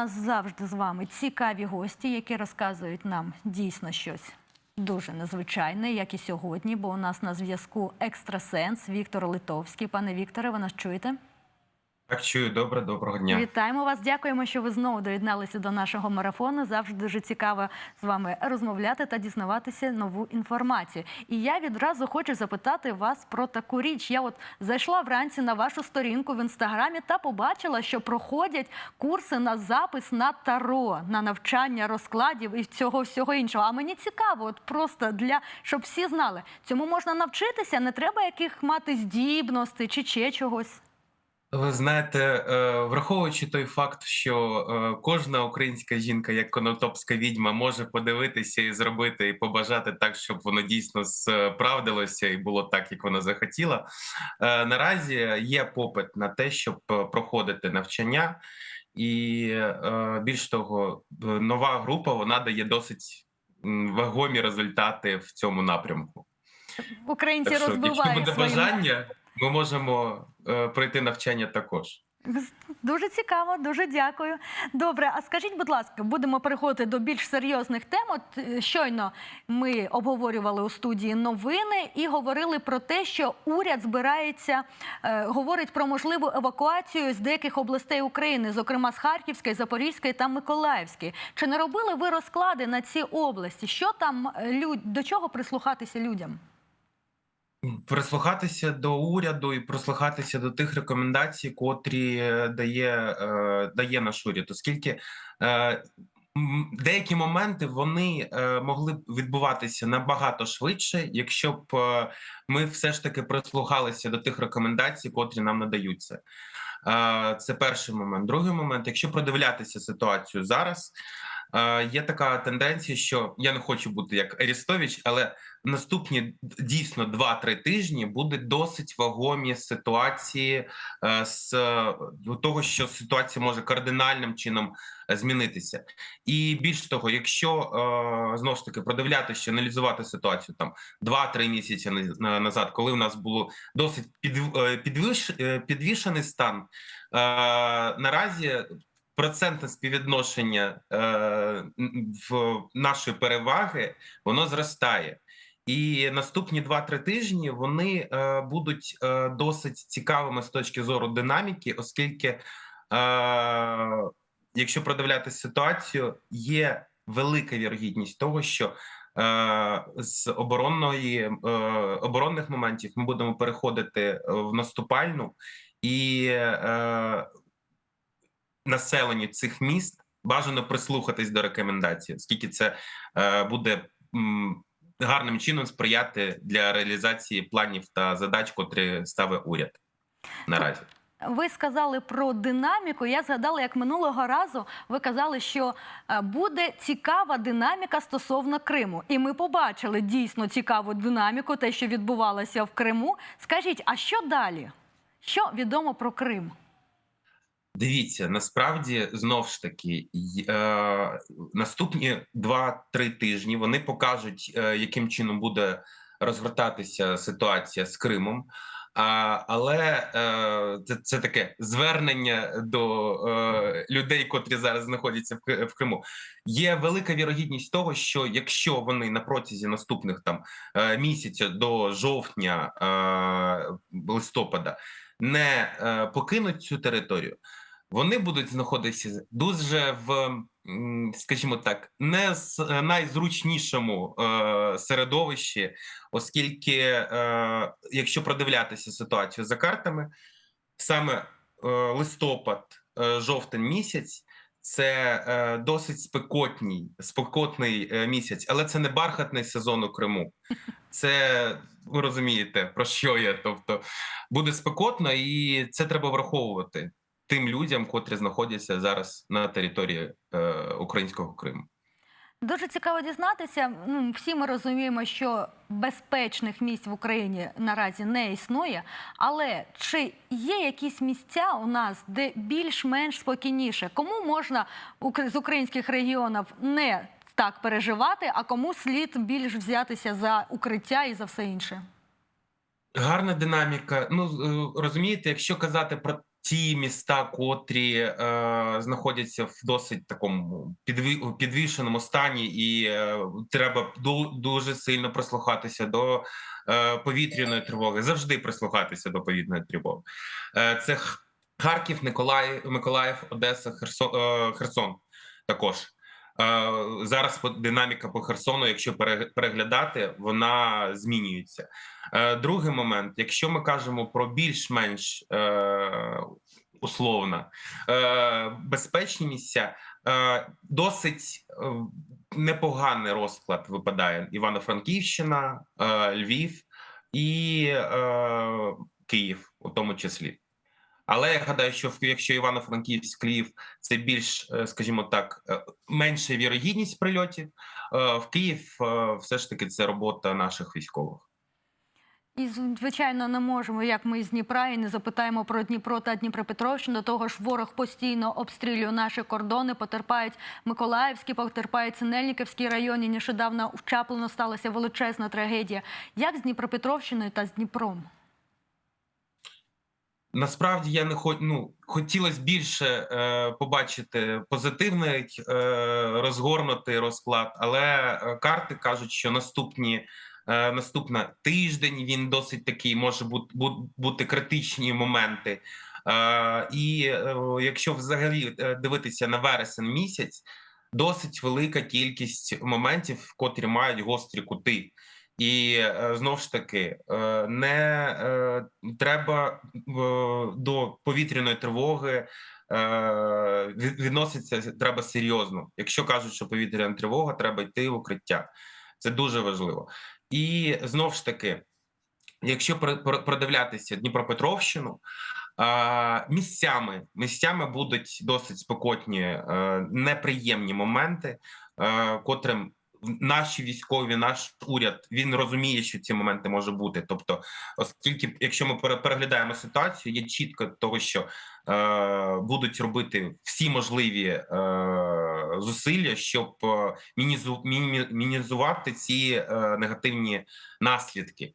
нас завжди з вами цікаві гості, які розказують нам дійсно щось дуже незвичайне, як і сьогодні, бо у нас на зв'язку екстрасенс Віктор Литовський. Пане Вікторе, ви нас чуєте? Так, чую, добре, доброго дня. Вітаємо вас. Дякуємо, що ви знову доєдналися до нашого марафону. Завжди дуже цікаво з вами розмовляти та дізнаватися нову інформацію. І я відразу хочу запитати вас про таку річ. Я от зайшла вранці на вашу сторінку в інстаграмі та побачила, що проходять курси на запис на таро, на навчання розкладів і цього всього іншого. А мені цікаво, от просто для щоб всі знали, цьому можна навчитися, не треба яких мати здібностей чи ще чогось. Ви знаєте, е, враховуючи той факт, що е, кожна українська жінка, як конотопська відьма, може подивитися і зробити, і побажати так, щоб воно дійсно справдилося і було так, як вона захотіла. е, Наразі є попит на те, щоб проходити навчання, і більш того, нова група вона дає досить вагомі результати в цьому напрямку. Українці Так що, якщо розбивають буде свої бажання, ми можемо пройти навчання також. Дуже цікаво, дуже дякую. Добре, а скажіть, будь ласка, будемо переходити до більш серйозних тем. От е, щойно ми обговорювали у студії новини і говорили про те, що уряд збирається, е, говорить про можливу евакуацію з деяких областей України, зокрема з Харківської, Запорізької та Миколаївської. Чи не робили ви розклади на ці області? Що там е, до чого прислухатися людям? Прислухатися до уряду і прислухатися до тих рекомендацій, котрі е, дає, е, дає наш уряд, оскільки е, деякі моменти вони могли б відбуватися набагато швидше, якщо б ми все ж таки прислухалися до тих рекомендацій, котрі нам надаються. Це перший момент. Другий момент, якщо продивлятися ситуацію зараз, є така тенденція, що я не хочу бути як Арістович, але наступні дійсно 2-3 тижні буде досить вагомі ситуації е, з е, того, що ситуація може кардинальним чином е, змінитися. І більш того, якщо е, знову ж таки продивлятися, аналізувати ситуацію там 2-3 місяці на- на- назад, коли у нас було досить під, е, підвиш, е, підвішений стан, е, наразі процентне співвідношення е, в нашої переваги воно зростає. І наступні 2-3 тижні вони е, будуть е, досить цікавими з точки зору динаміки, оскільки, е, якщо продивлятися ситуацію, є велика вірогідність того, що е, з оборонної е, оборонних моментів ми будемо переходити е, в наступальну і е, населенню цих міст бажано прислухатись до рекомендацій, оскільки це е, буде. гарним чином сприяти для реалізації планів та задач, котрі ставить уряд наразі. Ви сказали про динаміку. Я згадала, як минулого разу ви казали, що е, буде цікава динаміка стосовно Криму. І ми побачили дійсно цікаву динаміку, те, що відбувалося в Криму. Скажіть, а що далі? Що відомо про Крим? Дивіться, насправді знов ж таки е, наступні 2-3 тижні вони покажуть, е, яким чином буде розгортатися ситуація з Кримом. А, але е, це, це таке звернення до е, людей, котрі зараз знаходяться в, в Криму. Є велика вірогідність того, що якщо вони на протязі наступних там е, місяця до жовтня е, листопада не е, покинуть цю територію, вони будуть знаходитися дуже в, скажімо так, не з найзручнішому е, середовищі, оскільки, е, якщо продивлятися ситуацію за картами, саме е, листопад, жовтень місяць. Це е, досить спекотній, спекотний е, місяць, але це не бархатний сезон у Криму. Це ви розумієте про що я. Тобто буде спекотно, і це треба враховувати тим людям, котрі знаходяться зараз на території е, українського Криму. Дуже цікаво дізнатися. Ну, всі ми розуміємо, що безпечних місць в Україні наразі не існує. Але чи є якісь місця у нас, де більш-менш спокійніше? Кому можна з українських регіонів не так переживати, а кому слід більш взятися за укриття і за все інше? Гарна динаміка. Ну е, розумієте, якщо казати про ті міста, котрі е, знаходяться в досить такому підві, підвішеному стані, і е, треба дуже сильно прислухатися до е, повітряної тривоги, завжди прислухатися до повітряної тривоги. Е, це Харків, Николаїв, Миколаїв, Одеса, Херсон, е, Херсон також. Е, Зараз динаміка по Херсону, якщо пере- переглядати, вона змінюється. Е, Другий момент, якщо ми кажемо про більш-менш е, условно безпечні місця, досить непоганий розклад випадає Івано-Франківщина, Львів і Київ, у тому числі. Але я гадаю, що якщо Івано-Франківськ, Київ це більш, е, скажімо так, е, менша вірогідність прильотів. е, В Київ все ж таки це робота наших військових. І звичайно не можемо, як ми з Дніпра, і не запитаємо про Дніпро та Дніпропетровщину. До того ж, ворог постійно обстрілює наші кордони. Потерпають Миколаївські, потерпають Синельниківський районі. Нещодавно в Чаплино сталася величезна трагедія. Як з Дніпропетровщиною та з Дніпром? Насправді я не хоч, ну, хотілося більше е, побачити позитивний е, розгорнутий розклад, але е, карти кажуть, що наступні е, наступна тиждень він досить такий може бути, бути критичні моменти. Е, і е, якщо взагалі е, дивитися на вересень місяць, досить велика кількість моментів, котрі мають гострі кути. І е, знову ж таки е, не е, треба до повітряної тривоги відноситься треба серйозно. Якщо кажуть, що повітряна тривога, треба йти в укриття. Це дуже важливо. І знову ж таки, якщо про- про- продивлятися Дніпропетровщину, місцями місцями будуть досить спекотні, неприємні моменти, котрим наші військові, наш уряд він розуміє, що ці моменти може бути. Тобто, оскільки, якщо ми пере- переглядаємо ситуацію, є чітко того, що е, будуть робити всі можливі е, зусилля, щоб е, мінізу, міні, мінізувати ці е, негативні наслідки.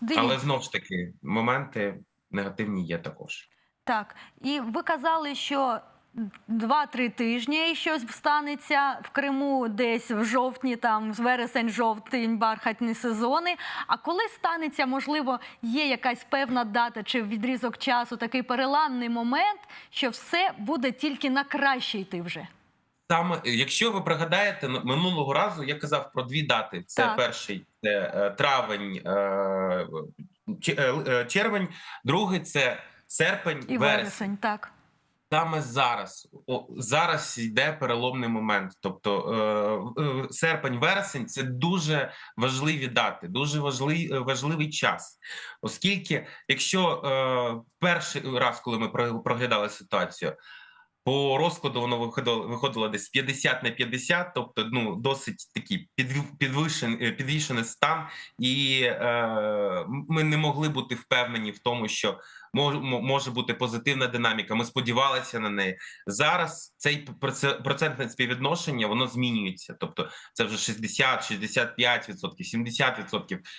Дивіться. Але знову ж таки, моменти негативні є також. Так, і ви казали, що два-три тижні щось станеться в Криму десь в жовтні, там з вересень, жовтень, бархатні сезони. А коли станеться, можливо, є якась певна дата чи відрізок часу, такий переламний момент, що все буде тільки на краще йти вже. Саме якщо ви пригадаєте, ну, минулого разу я казав про дві дати: це Так. перший це е, травень, е, е, червень, другий це серпень, І вересень. вересень, так. Саме зараз зараз йде переломний момент. Тобто е, е, серпень, вересень це дуже важливі дати, дуже важливий, важливий час. Оскільки, якщо е, перший раз, коли ми проглядали ситуацію, по розкладу воно виходило, виходило десь 50 на 50, тобто ну досить такий підвищений, підвішений стан, і е, ми не могли бути впевнені в тому, що може бути позитивна динаміка. Ми сподівалися на неї. Зараз цей процентне співвідношення воно змінюється. Тобто це вже 60, 65 70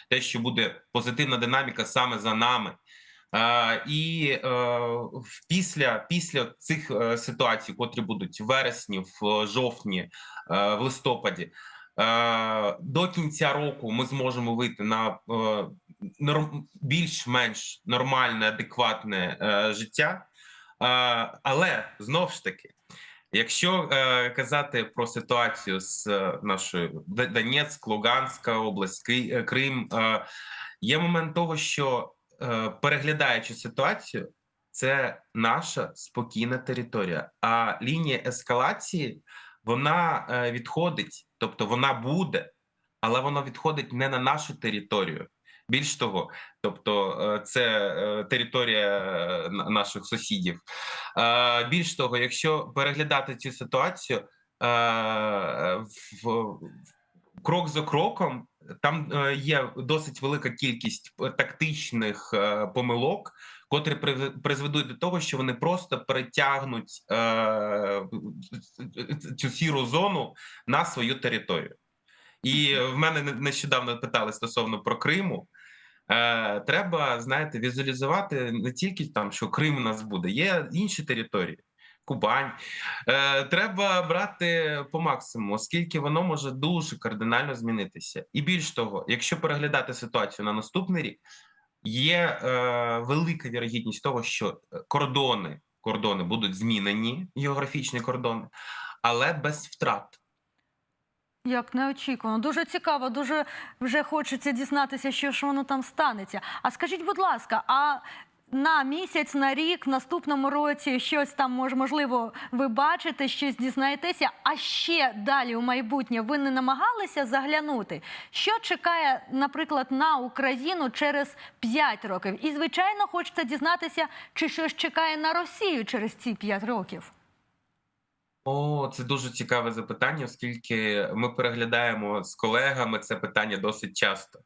те, що буде позитивна динаміка саме за нами. Е, і в- після, після цих е, ситуацій, котрі будуть в вересні, в е, жовтні, е, в листопаді, е, до кінця року ми зможемо вийти на е, норм, більш-менш нормальне, адекватне е, життя. Е, але знов ж таки, якщо е, казати про ситуацію з е, нашою Донецьк, Луганська область, е, Крим, е, є момент того, що е, переглядаючи ситуацію, це наша спокійна територія. А лінія ескалації вона е, відходить, тобто вона буде, але вона відходить не на нашу територію. Більш того, тобто е, це е, територія е, наших сусідів. Більш того, якщо переглядати цю ситуацію, крок за кроком там є досить велика кількість тактичних помилок, котрі призведуть до того, що вони просто перетягнуть е, цю сіру зону на свою територію. І в мене не- нещодавно питали стосовно про Криму. Е, треба, знаєте, візуалізувати не тільки там, що Крим у нас буде, є інші території. Кубань, Е, треба брати по максимуму, оскільки воно може дуже кардинально змінитися. І більш того, якщо переглядати ситуацію на наступний рік, є е, велика вірогідність того, що кордони, кордони будуть змінені, географічні кордони, але без втрат. Як неочікувано. Дуже цікаво, дуже вже хочеться дізнатися, що ж воно там станеться. А скажіть, будь ласка, а на місяць, на рік, в наступному році щось там мож- можливо ви бачите, щось дізнаєтеся. А ще далі у майбутнє ви не намагалися заглянути, що чекає, наприклад, на Україну через 5 років? І звичайно, хочеться дізнатися, чи щось чекає на Росію через ці 5 років. О, це дуже цікаве запитання, оскільки ми переглядаємо з колегами це питання досить часто.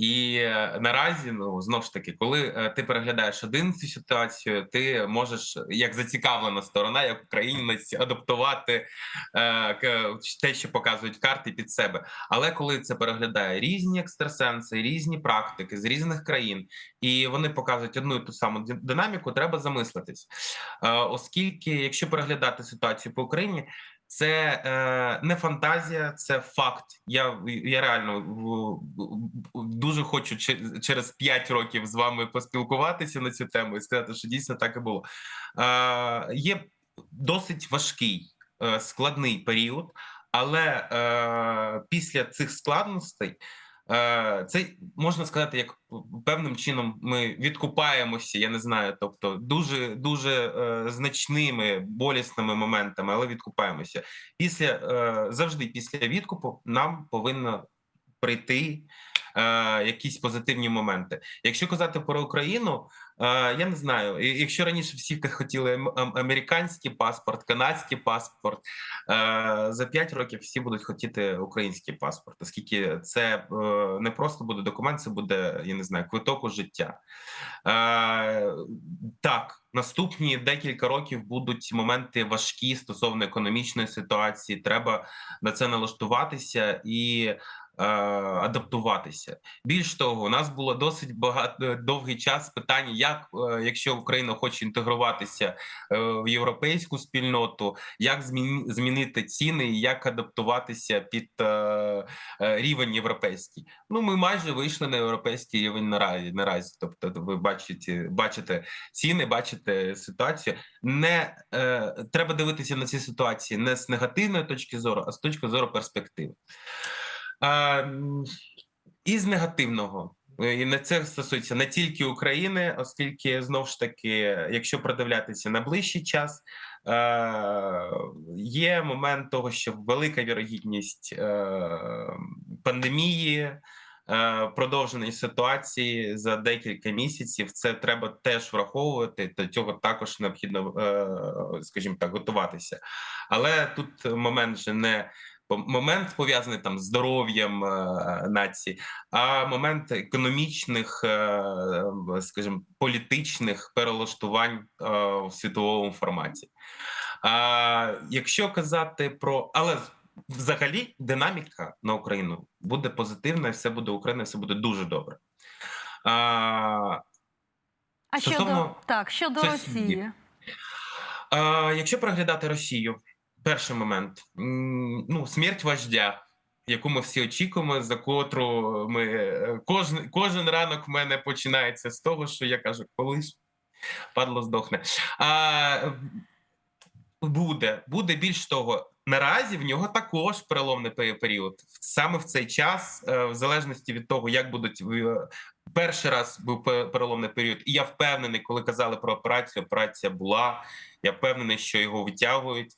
І е, наразі, ну знов ж таки, коли е, ти переглядаєш один цю ситуацію, ти можеш як зацікавлена сторона, як українець, адаптувати е, те, що показують карти під себе. Але коли це переглядає різні екстрасенси, різні практики з різних країн, і вони показують одну і ту саму динаміку, треба замислитись. Е, оскільки, якщо переглядати ситуацію по Україні, це е, не фантазія, це факт. Я, я реально дуже хочу че- через 5 років з вами поспілкуватися на цю тему і сказати, що дійсно так і було. Е, є досить важкий, е, складний період, але е, після цих складностей. Е, Це можна сказати, як певним чином ми відкупаємося. Я не знаю, тобто дуже дуже е, значними болісними моментами, але відкупаємося. Після е, завжди після відкупу нам повинно прийти е, якісь позитивні моменти. Якщо казати про Україну, я не знаю. Якщо раніше всі хотіли ам- ам- американський паспорт, канадський паспорт, за 5 років всі будуть хотіти український паспорт, оскільки це е, не просто буде документ, це буде я не знаю, квиток у життя. Так, наступні декілька років будуть моменти важкі стосовно економічної ситуації. Треба на це налаштуватися і. Е, Адаптуватися більш того, у нас було досить багато довгий час питання, як е, якщо Україна хоче інтегруватися е, в європейську спільноту, як змінити ціни і як адаптуватися під е, е, рівень європейський. Ну ми майже вийшли на європейський рівень наразі. Наразі, тобто, ви бачите, бачите ціни, бачите ситуацію. Не е, треба дивитися на ці ситуації не з негативної точки зору, а з точки зору перспективи. А, м, і з негативного. Е, І на це стосується не тільки України, оскільки знову ж таки, якщо продивлятися на ближчий час, е, є момент того, що велика вірогідність е, пандемії, е, продовженої ситуації за декілька місяців. Це треба теж враховувати. До цього також необхідно, е, скажімо так, готуватися. Але тут момент же не момент пов'язаний там з здоров'ям е, нації, а момент економічних, е, скажімо, політичних перелаштувань е, в світовому форматі. Якщо казати про але взагалі динаміка на Україну буде позитивна, і все буде Україна, все буде дуже добре. А, А щодо так, щодо. Росії. А, якщо переглядати Росію, перший момент ну смерть вождя, яку ми всі очікуємо, за котру ми е, кожен кожен ранок в мене починається з того, що я кажу, коли ж падло здохне. А, буде, буде більш того. Наразі в нього також переломний період. Саме в цей час, е, в залежності від того, як будуть е, перший раз був переломний період, і я впевнений, коли казали про операцію, операція була. Я впевнений, що його витягують.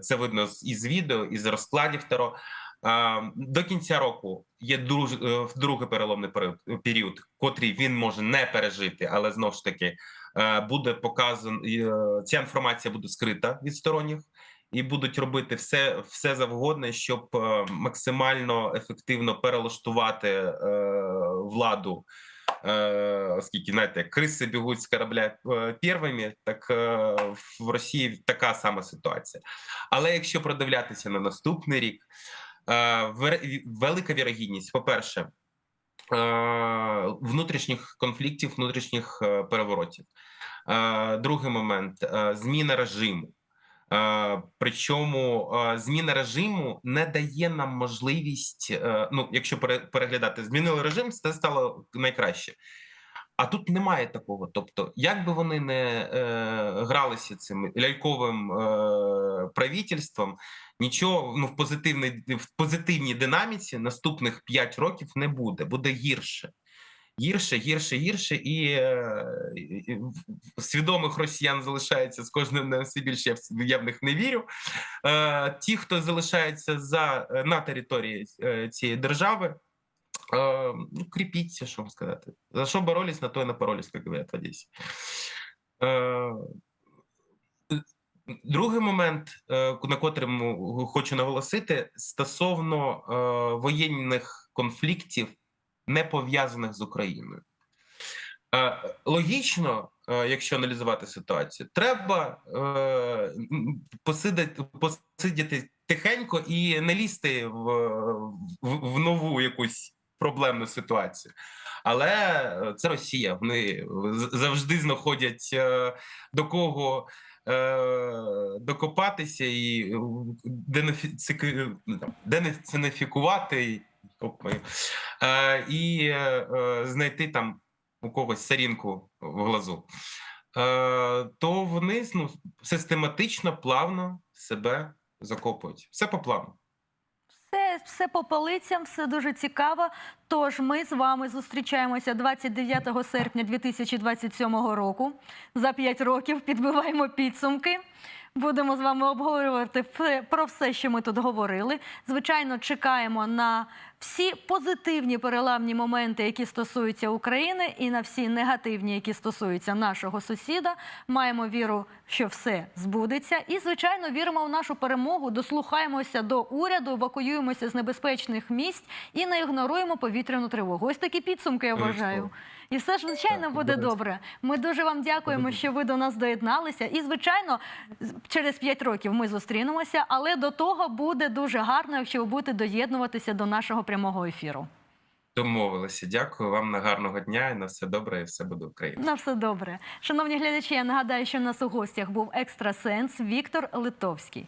Це видно із відео, із розкладів Таро. До кінця року є е, другий переломний період, котрий він може не пережити, але знову ж таки е, буде показан. е, Ця інформація буде скрита від сторонніх. І будуть робити все, все завгодне, щоб максимально ефективно перелаштувати владу оскільки знаєте, криси бігуть з корабля е, первими, так е, в Росії така сама ситуація. Але якщо продивлятися на наступний рік, е, велика вірогідність, по-перше, е, внутрішніх конфліктів, внутрішніх переворотів. Другий момент зміна режиму. Е, Причому е, зміна режиму не дає нам можливість. е, Ну, якщо пере- переглядати, змінили режим, це стало найкраще. А тут немає такого. Тобто, як би вони не е, гралися цим ляльковим е, правительством, нічого ну в позитивній в позитивній динаміці наступних 5 років не буде, буде гірше. Гірше, гірше, гірше, і, е, і- свідомих росіян залишається з кожним днем все більше. Я в, них не вірю. Е, ті, хто залишається за е, на території цієї держави, ну, кріпіться, що вам сказати. За що боролись, на то і напоролись, як говорять в Одесі. Другий момент, на котрому хочу наголосити, стосовно воєнних конфліктів, не пов'язаних з Україною. Е, Логічно, е, якщо аналізувати ситуацію, треба е, посидіти тихенько і не лізти в, в, нову якусь проблемну ситуацію. Але це Росія. Вони завжди знаходять до кого докопатися і денацифікувати оп, е, і е, е, знайти там у когось сарінку в глазу, е, то вони ну, систематично, плавно себе закопують. Все по плану. Все, все по полицям, все дуже цікаво. Тож ми з вами зустрічаємося 29 серпня 2027 року. За 5 років підбиваємо підсумки. Будемо з вами обговорювати про все, що ми тут говорили. Звичайно, чекаємо на всі позитивні переламні моменти, які стосуються України, і на всі негативні, які стосуються нашого сусіда. Маємо віру, що все збудеться. І, звичайно, віримо в нашу перемогу, дослухаємося до уряду, евакуюємося з небезпечних місць і не ігноруємо повітряну тривогу. Ось такі підсумки я вважаю. І все ж звичайно Так, буде добре. Ми дуже вам дякуємо, що ви до нас доєдналися. І звичайно, через 5 років ми зустрінемося, але до того буде дуже гарно, якщо ви будете доєднуватися до нашого прямого ефіру. Домовилися. Дякую вам на гарного дня і на все добре, і все буде Україна. На все добре. Шановні глядачі, я нагадаю, що в нас у гостях був екстрасенс Віктор Литовський.